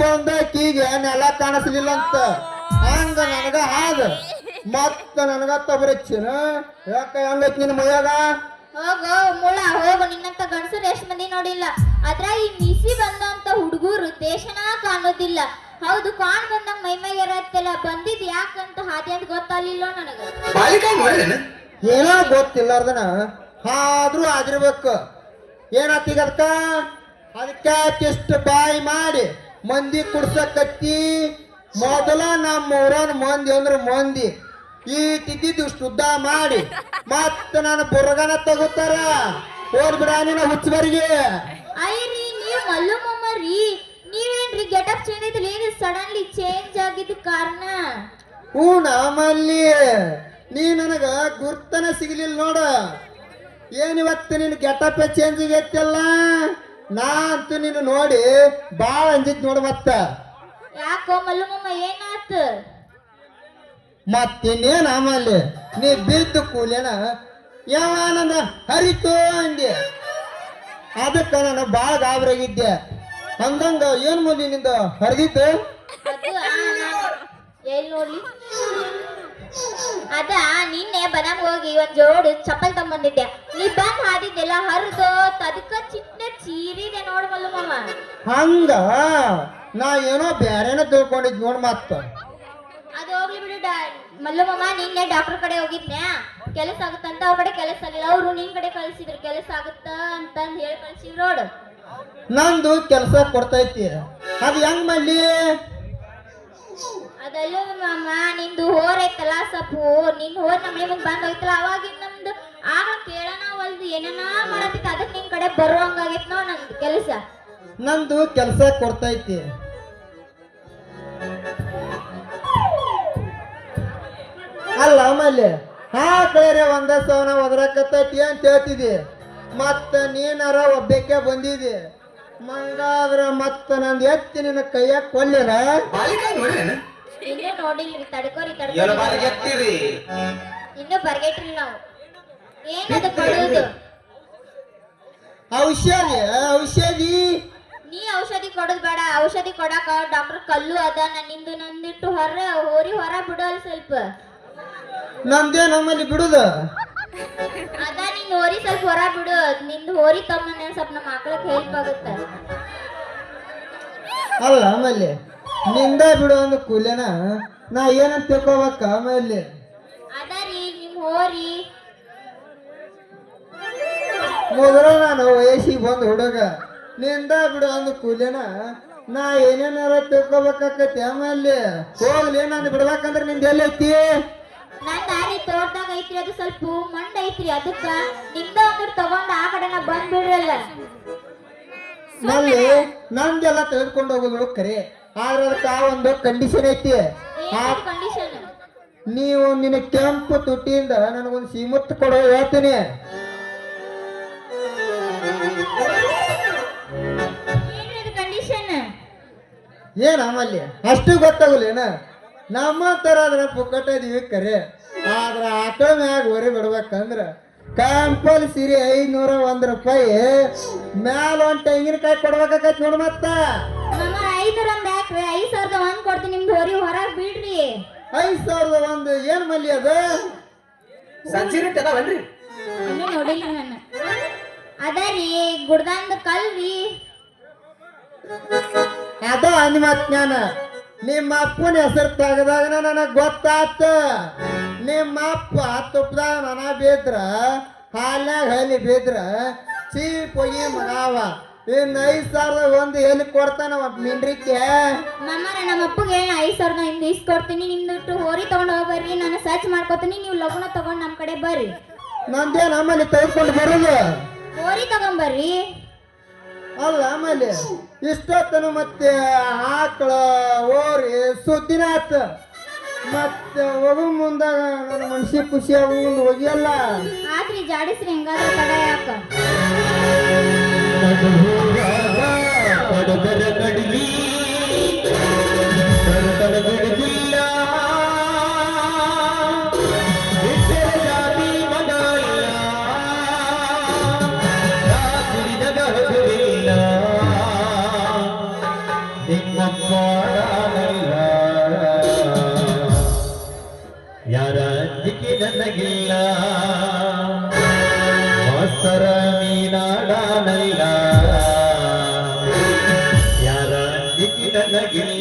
ಬಂದಕ್ಕೀಗೆ ನೆಲ ಕಾಣಿಸ್ಲಿಲ್ಲ ಅಂತ. ಹಂಗ ನನಗ ಹಾದ. ಮತ್ತ ನನಗ ತಬರಚ್ಚಿನ ಯಾಕ ಹಂಗೈತಿ ನಿನ್ನ ಮೈಯಾಗ? ಹೋಗು ಮುಳ ಹೋಗು. ನಿನ್ನಂತ ಗಂಡಸರು ಎಷ್ಟ್ ಮಂದಿ ನೋಡಿಲ್ಲ. ಅದ್ರ ಈ ಮಿಸಿ ಬಂದಂತ ಹುಡುಗರು ದೇಶನ ಕಾಣೋದಿಲ್ಲ. ಹೌದು ಕಾಣ್ ಬಂದಂಗ ಮೈ ಮೈ ಇರತ್ತಲ್ಲ ಬಂದಿದ್ ಯಾಕಂತ ಹಾದಿ ಅಂತ ಗೊತ್ತಾಗ್ಲಿಲ್ಲ ನನಗ. ಏನೋ ಗೊತ್ತಿಲ್ಲಾರ್ದನ. ಆದ್ರೂ ಆಗಿರ್ಬೇಕು. ಅದಕ್ಕ ಅದಕ್ಕೆ ಇಷ್ಟು ಬಾಯಿ ಮಾಡಿ. ಮಂದಿ ಕುಡ್ಸಕತ್ತಿ. ಮೊದಲ ನಮ್ಮ ಊರನ್ ಮಂದಿ ಅಂದ್ರೆ ಮಂದಿ. ಈ ತಿದ್ದಿದ್ದು ಶುದ್ಧ ಮಾಡಿ. ಮತ್ತ ನಾನು ಬುರ್ಗನ ತಗೋತಾರ. ಹೋದ್ಬಿಡ ನೀನು ಹುಚ್ಚಬರಿಗೆ ಅಯ್ಯರಿ ನೀವ್ ಮಲ್ಲು ಮಮ್ಮರಿ ನೀವೇನ್ರಿ ಗೆಟಪ್ ಚೇಂಜ್ ಐತಿಲ್ಲ ಏನು ಸಡನ್ಲಿ ಚೇಂಜ್ ಆಗಿದ್ದ ಕಾರಣ? ಹ್ಞೂ ನಮ್ಮಲ್ಲಿ ನೀ ನನಗ ಗುರ್ತನ ಸಿಗ್ಲಿಲ್ಲ ನೋಡ. ಏನಿವತ್ತು ನಿನ್ ಗೆಟಪ್ ಚೇಂಜ್ ಆಗೈತಲ್ಲ ನಾ ಅಂತೂ ನೀನು ನೋಡಿ ಬಾಳ ಅಂಜಿತ್ ನೋಡ ಮತ್ತ. ಯಾಕೋ ಮಲ್ಲು ಏನು ಆಯ್ತು ಮತ್ತಿನ್ನೇನ್ ಆಮೇಲೆ? ನೀ ಬಿದ್ದು ಕೂಲೇನ ಯಾವ ನನ್ನ ಹರಿತು ಅಂದೆ. ಅದಕ್ಕ ನಾನು ಬಾಳ ಗಾಬರಾಗಿದ್ದೆ ಅಂದಂಗ ಏನ್ ಮುಂದೆ ನಿಂದ ಹರಿದಿತ್ತು ಅದು ನೋಡ್ಲಿ? ನಿನ್ನೆ ಬನಂಗ್ ಹೋಗಿ ಒಂದ್ ಜೋಡಿ ಚಪ್ಪಲ್ ತಗೊಂಬಂದಿದ್ದೆ. ನೀ ಬಂದ್ ಹಾದಿದ್ದೆಲ್ಲ ಹರಿದು ಅದಕ್ಕ ಚಿಕ್ಕ ಚೀರಿದೆ ನೋಡ್ ಮಲ್ಲು ಮಮ್ಮ ಹಂಗ? ನಾ ಏನೋ ಬ್ಯಾರೇನ ತಿಳ್ಕೊಂಡಿದ್ ನೋಡ್ ಮತ್ತ. ಅದು ಹೋಗ್ಲಿ ಬಿಡು ಡಾ- ಮಲ್ಲು ನಿನ್ನೆ ಡಾಕ್ಟರ್ ಕಡೆ ಹೋಗಿದ್ನೆ ಕೆಲಸ ಆಗುತ್ತಂತ ಅವ್ರ ಕಡೆ ಕೆಲಸ ಆಗಿಲ್ಲ. ಅವ್ರು ನಿನ್ ಕಡೆ ಕಳ್ಸಿದ್ರು. ಕೆಲಸ ಆಗುತ್ತ ಅಂತ ಹೇಳಿ ಕಳ್ಸಿದ್ರು ನೋಡು. ನಂದು ಕೆಲಸ ಕೊಡ್ತೈತಿ. ಅದು ಹೆಂಗ್ ಮಾಡ್ಲಿ? ಅದಲ್ಲೂ ಮಾಮ ನಿಂದು ಹೋರ್ ಐತಲ್ಲ ಸೊಪ್ಪು. ನಿನ್ ಹೋರ್ ನಮ್ಮ ಮುಂದೆ ಬಂದ್ ಹೋಯ್ತಲ್ಲ. ಅವಾಗಿನ ನಮ್ದು ಆಗ ಕೇಳೋಣ ಒಲ್ದು ಏನನ ಮಾಡತ್ತಿತ್ತು ಅದಕ್ಕೆ ನಿನ್ ಕಡೆ ಬರುವಂಗಾಗೈತ್ ನಾವು ನಂದು ಕೆಲಸ. ನಂದು ಕೆಲಸ ಕೊಡ್ತೈತಿ. ಅಲ್ಲ ಆಮೇಲೆ ಹಾ ಕಳರೆ ಒಂದ ಸವನ ಒದರಕತ್ತೈತಿ ಅಂತ ಹೇಳ್ತಿದಿ. ಮತ್ತ ನೀನಾರ ಒಬ್ಬಕ್ಕೆ ಬಂದಿದಿ. ಮಂಗಾದ್ರ ಮತ್ತ ನಂದು ಎತ್ತಿ ನಿನ್ನ ಕೈಯಾಗ ಕೊಲ್ಲಿರ ಇನ್ನೂ ನೋಡಿಲ್ರಿ ತಡ್ಕೋರಿ ಎತ್ತೀರಿ? ಇನ್ನೂ ಬರ್ಗೇಟ್ರಿ ನಾವು. ಏನದು ಕೊಡುವುದು? ಔಷಧಿ ಔಷಧಿ. ನೀ ಔಷಧಿ ಕೊಡೋದ್ ಬೇಡ ಔಷಧಿ ಕೊಡಾಕ ಡಾಕ್ಟರ್ ಕಲ್ಲು ಅದ ನಿಂದು ನಂದಿಟ್ಟು ಹೊರ ಹೋರಿ ಹೊರ ಬಿಡೋಲ್ ಸ್ವಲ್ಪ. ನಂದೇ ನಮ್ಮಲ್ಲಿ ಬಿಡುದ. ಅದ ನಿನ್ ಹೋರಿ ಸ್ವಲ್ಪ ಹೊರ ಬಿಡು ನಿಂದು ಹೋರಿ ತಮ್ಮನ ಸ್ವಲ್ಪ ನಮ್ಮ ಮಕ್ಳಕ್ ಹೆಲ್ಪ್ ಆಗುತ್ತೆ. ಅಲ್ಲ ಆಮೇಲೆ ನಿಂದ ಬಿಡು ಅಂದ ಕೂಲೆನ ನಾ ಏನಂತ ತಿಳ್ಕೊಬೇಕ ಆಮೇಲೆ. ಅದ ರೀ ನಿಮ್ ಹೋರಿ. ಮೊದಲ ನಾನು ವಯಸ್ಸಿಗೆ ಬಂದು ಹುಡುಗ. ನಿಂದ ಬಿಡು ಅಂದ ಕೂಲೆನ ನಾ ಏನೇನಾರ ತಿಳ್ಕೊಬೇಕಾಕತಿ ಆಮೇಲೆ. ಹೋಗ್ಲಿ ನಾನು ಬಿಡ್ಬೇಕಂದ್ರೆ ನಿಂದ ಎಲ್ಲೈತಿ ನನ್ ದಾರಿ ತೋಟದಾಗ ಐತ್ರಿ ಅದು ಸ್ವಲ್ಪ ಮಂಡ ಐತ್ರಿ ಅದಕ್ಕ ನಿಮ್ದ ಒಂದ್ ತಗೊಂಡ್ ಆ ಕಡೆನ ಬಂದ್ ಬಿಡ್ರಲ್ಲ ನಲ್ಲಿ ನಂದೆಲ್ಲ ತೆಗೆದುಕೊಂಡು ಹೋಗೋದು ಕರೆ ಆದ್ರೆ ಅದಕ್ಕೆ ಆ ಒಂದು ಕಂಡೀಷನ್ ಐತಿ. ಆ ಕಂಡೀಷನ್ ನೀವು ನಿನ್ನ ಕೆಂಪು ತುಟಿಯಿಂದ ನನಗೊಂದು ಸೀಮತ್ ಕೊಡೋ ಹೇಳ್ತೀನಿ. ಏನ್ ಆಮಲ್ಲಿ ಅಷ್ಟು ಗೊತ್ತಾಗಲ್ಲೇನ? ನಮ್ಮ ತರ ಆದ್ರೆ ಪುಕ್ಕಟ ಇದೀವಿ ಕರೆ ಆದ್ರ ಆಕಳ ಮ್ಯಾಗ ಹೊರಿ ಬಿಡ್ಬೇಕಂದ್ರ ಕಂಪಲ್ಸರಿ ಐನೂರ ಒಂದ್ ರೂಪಾಯಿ. ಮ್ಯಾಲ ಒಂದ್ ತೆಂಗಿನಕಾಯಿ ಕೊಡ್ಬೇಕಾಗತ್ ನೋಡ್ ಮತ್ತ. ಒಂದ್ ಐದ್ ಸಾವಿರದ ಒಂದ್ ಕೊಡ್ತೀನಿ. ನಿಮ್ದು ಹೋರಿ ಹೊರಗ್ ಬಿಡ್ರಿ ಐದ್ ಸಾವಿರದ ಒಂದು ಏನ್ ಮಲ್ಲಿ ಅದ? ಸಂಜೆ ನೋಡಿಲ್ಲ ನಾನು. ಅದ ರೀ ಗುಡ್ದಂದ ಕಲ್ರಿ ಅದು ಅನಿಮಜ್ಞಾನ ನಿಮ್ಮ ಅಪ್ಪನ ಹೆಸರು ತೆಗೆದಾಗ ನನಗೆ ಗೊತ್ತಾತ. ನಿಮ್ಮ ಅಪ್ಪ ತುಪ್ಪದಾಗ ನನ ಬಿದ್ರ ಹಾಲ್ಯಾಗ ಹಲಿ ಬಿದ್ರ ಚೀಪ್ ಹೋಗಿ ಮಗಾವ. ಇನ್ನು ಐದ್ ಸಾವಿರದ ಒಂದು ಎಲ್ಲಿ ಕೊಡ್ತಾನ ಮಿಂಡ್ರಿಕೆ? ಮಾಮಾರ ನಮ್ಮ ಅಪ್ಪಗೆ ಐದ್ ಸಾವಿರದ ಹಿಂದ್ ಇಸ್ಕೊಡ್ತೀನಿ ನಿಮ್ದು ಹೋರಿ ತಗೊಂಡ್ ಹೋಗ್ಬರ್ರಿ ನಾನು ಸರ್ಚ್ ಮಾಡ್ಕೊತೀನಿ ನೀವು ಲಗ್ನ ತಗೊಂಡ್ ನಮ್ ಕಡೆ ಬರ್ರಿ. ನಂದೇ ನಮ್ಮಲ್ಲಿ ತೆಗೆದುಕೊಂಡು ಬರೋದು. ಹೋರಿ ತಗೊಂಬರ್ರಿ. ಅಲ್ಲ ಆಮೇಲೆ ಇಷ್ಟೊತ್ತನು ಮತ್ತೆ ಆಕಳ ಓರಿ ಸುದ್ದಿನ ಆತ ಮತ್ತೆ ಹೋಗೋ ಮುಂದಾಗ ನನ್ನ ಮನ್ಸಿ ಖುಷಿ ಆಗುಂದು ಹೋಗಿಯಲ್ಲ. ಆತ್ರಿ ಜಾಡಿಸ್ರಿ ಹೆಂಗಾದ್ರೆ ಕಡ ಯಾಕ? ನಡುವಿ ಮಾಸ್ತರ ನೀನಾಡನಲ್ಲ ಯಾರ ದಿಕ್ಕಿ ನನಗಿಲ್ಲ